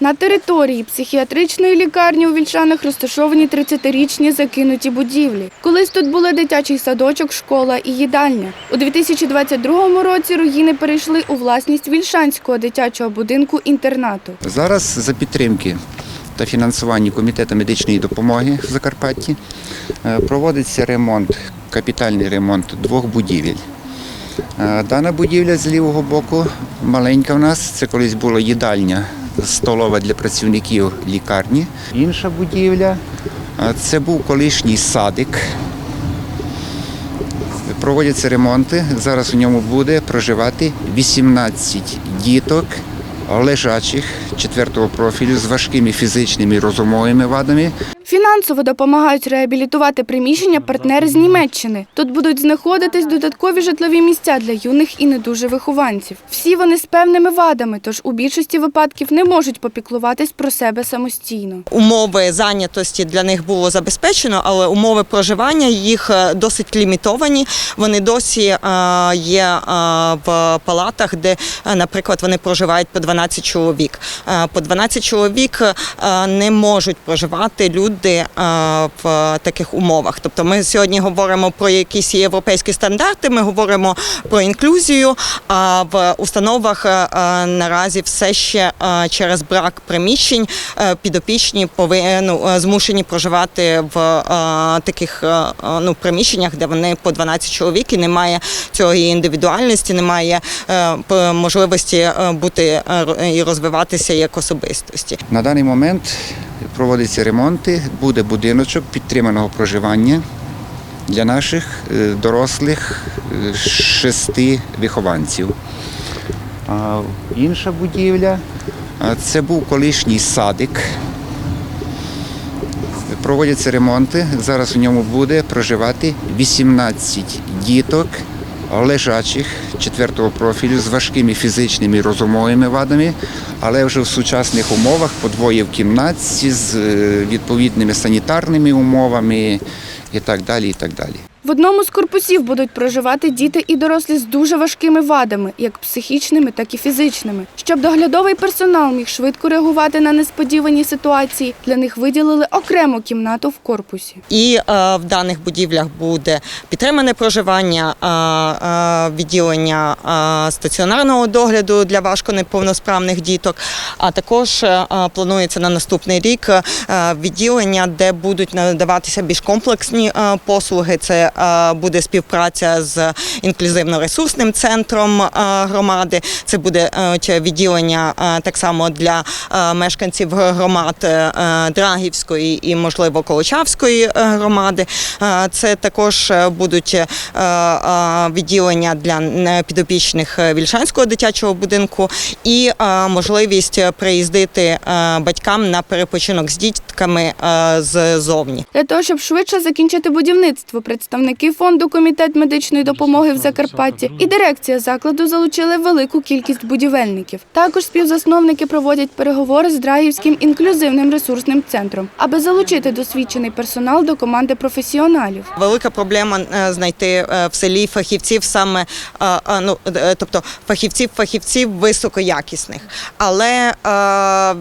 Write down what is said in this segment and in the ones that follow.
На території психіатричної лікарні у Вільшанах розташовані 30-річні закинуті будівлі. Колись тут були дитячий садочок, школа і їдальня. У 2022 році руїни перейшли у власність Вільшанського дитячого будинку інтернату. Зараз за підтримки та фінансування Комітету медичної допомоги в Закарпатті е, проводиться ремонт, капітальний ремонт двох будівель. Е, Дана будівля з лівого боку маленька в нас. Це колись була їдальня столова для працівників лікарні. Інша будівля це був колишній садик. Проводяться ремонти. Зараз у ньому буде проживати 18 діток лежачих четвертого профілю з важкими фізичними і розумовими вадами. Фінансово допомагають реабілітувати приміщення партнери з Німеччини. Тут будуть знаходитись додаткові житлові місця для юних і не дуже вихованців. Всі вони з певними вадами, тож у більшості випадків не можуть попіклуватись про себе самостійно. Умови зайнятості для них було забезпечено, але умови проживання їх е, досить лімітовані. Вони досі е, є е, в палатах, де, наприклад, вони проживають по 12 чоловік. По 12 чоловік не можуть проживати люди е, в таких умовах. Тобто, ми сьогодні говоримо про якісь європейські стандарти, ми говоримо про інклюзію. А в установах е, е, наразі все ще через брак приміщень підопічні ну, змушені проживати в таких ну, приміщеннях, де вони по 12 чоловік і немає цієї індивідуальності, немає можливості бути і розвиватися як особистості. На даний момент проводяться ремонти, буде будиночок підтриманого проживання для наших е, дорослих е, шести вихованців. А інша будівля це був колишній садик. Проводяться ремонти. Зараз у ньому буде проживати 18 діток лежачих четвертого профілю з важкими фізичними і розумовими вадами, але вже в сучасних умовах по двоє в кімнаті з е, відповідними санітарними умовами і так далі. І так далі. В одному з корпусів будуть проживати діти і дорослі з дуже важкими вадами, як психічними, так і фізичними. Щоб доглядовий персонал міг швидко реагувати на несподівані ситуації, для них виділили окрему кімнату в корпусі. І е, в даних будівлях буде підтримане проживання, е, е, відділення е, стаціонарного догляду для важко неповносправних діток. А також е, планується на наступний рік е, відділення, де будуть надаватися більш комплексні е, послуги. Це буде співпраця з інклюзивно-ресурсним центром е, громади. Це буде е, відділення е, так само для е, мешканців громад е, Драгівської і, можливо, Колочавської е, громади. Е, Це також е, будуть е, е, відділення для підопічних е, Вільшанського дитячого будинку і е, можливість приїздити е, батькам на перепочинок з дітками е, ззовні. Для того, щоб швидше закінчити будівництво, представники фонду Комітет медичної допомоги в Закарпатті і дирекція закладу залучили велику кількість будівельників. Також співзасновники проводять переговори з Драгівським інклюзивним ресурсним центром, аби залучити досвідчений персонал до команди професіоналів. Велика проблема е, знайти е, в селі фахівців саме е, ну тобто фахівців фахівців високоякісних. Але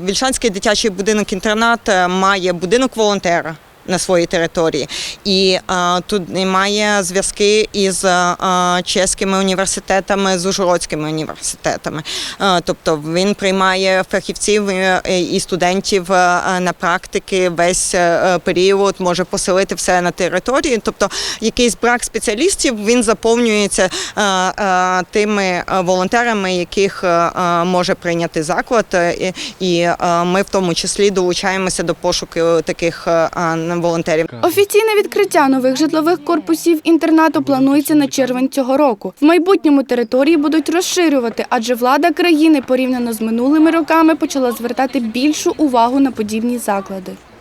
Вільшанський дитячий будинок інтернат має будинок волонтера. На своїй території, і е, тут немає зв'язки із е, чеськими університетами, з ужгородськими університетами. Е, тобто він приймає фахівців е, і студентів е, на практики весь е, період, може поселити все на території. Тобто якийсь брак спеціалістів він заповнюється е, е, тими волонтерами, яких е, може прийняти заклад, і- і е, ми в тому числі долучаємося до пошуку таких е, е, волонтерів. Офіційне відкриття нових житлових корпусів інтернату планується на червень цього року. В майбутньому території будуть розширювати, адже влада країни порівняно з минулими роками почала звертати більшу увагу на подібні заклади.